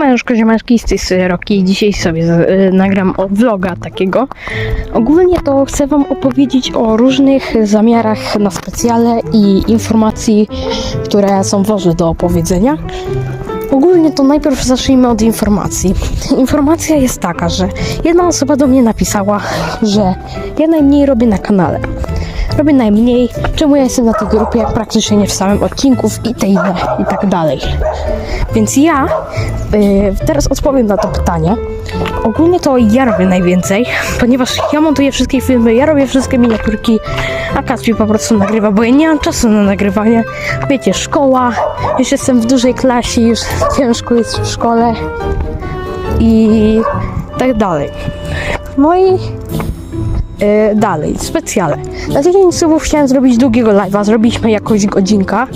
Mężko ziomeczki z tej strony Roki. Dzisiaj sobie y, nagram o vloga takiego. Ogólnie to chcę wam opowiedzieć o różnych zamiarach na specjale i informacji, które są ważne do opowiedzenia. Ogólnie to najpierw zacznijmy od informacji. Informacja jest taka, że jedna osoba do mnie napisała, że ja najmniej robię na kanale. Robię najmniej, czemu ja jestem na tej grupie, praktycznie nie wstałem odcinków i te i tak dalej. Więc ja y, teraz odpowiem na to pytanie. Ogólnie to ja robię najwięcej, ponieważ ja montuję wszystkie filmy, ja robię wszystkie miniaturki, a Kaspi po prostu nagrywa, bo ja nie mam czasu na nagrywanie. Wiecie, szkoła, już jestem w dużej klasie, już ciężko jest w szkole i tak dalej. No i E, dalej, specjale. Na 10 subów chciałem zrobić długiego live'a, zrobiliśmy jakoś godzinka.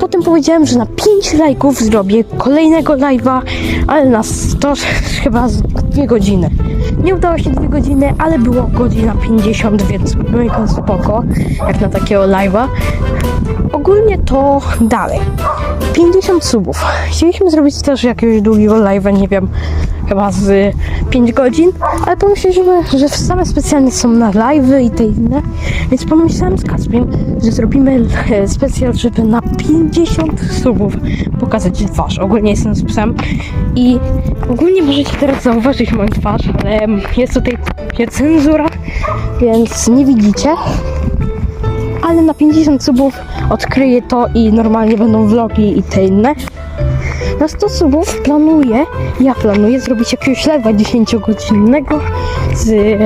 Potem powiedziałem, że na 5 lajków zrobię kolejnego live'a, ale na 100 chyba z 2 godziny. Nie udało się 2 godziny, ale było godzina 50, więc mega spoko, jak na takiego live'a. Ogólnie to dalej. 50 subów. Chcieliśmy zrobić też jakiegoś długiego live'a, nie wiem, chyba z 5 godzin, ale pomyśleliśmy, że same specjalnie są na live'y i te inne, więc pomyślałem z Kaspiem, że zrobimy e, specjal, żeby na 50 subów pokazać twarz. Ogólnie jestem z psem i ogólnie możecie teraz zauważyć moją twarz, ale jest tutaj cenzura, więc nie widzicie ale na 50 subów odkryję to i normalnie będą vlogi i te inne. Na 100 subów planuję, ja planuję zrobić jakiegoś live'a 10-godzinnego, z,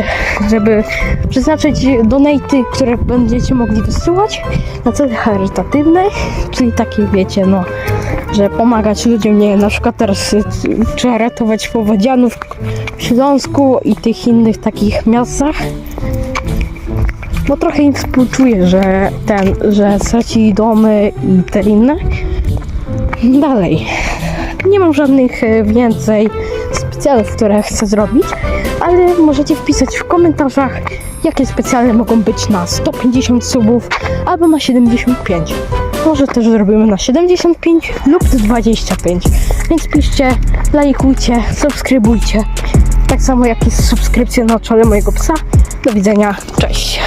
żeby przeznaczyć donaty, które będziecie mogli wysyłać na cele charytatywne, czyli takie wiecie, no, że pomagać ludziom, nie na przykład teraz y, trzeba ratować powodzianów w Śląsku i tych innych takich miastach bo trochę im współczuję, że ten, że stracili domy i te inne. Dalej. Nie mam żadnych e, więcej specjalów, które chcę zrobić, ale możecie wpisać w komentarzach, jakie specjalne mogą być na 150 subów albo na 75. Może też zrobimy na 75 lub 25. Więc piszcie, lajkujcie, subskrybujcie. Tak samo jak jest subskrypcja na czole mojego psa. Do widzenia, cześć.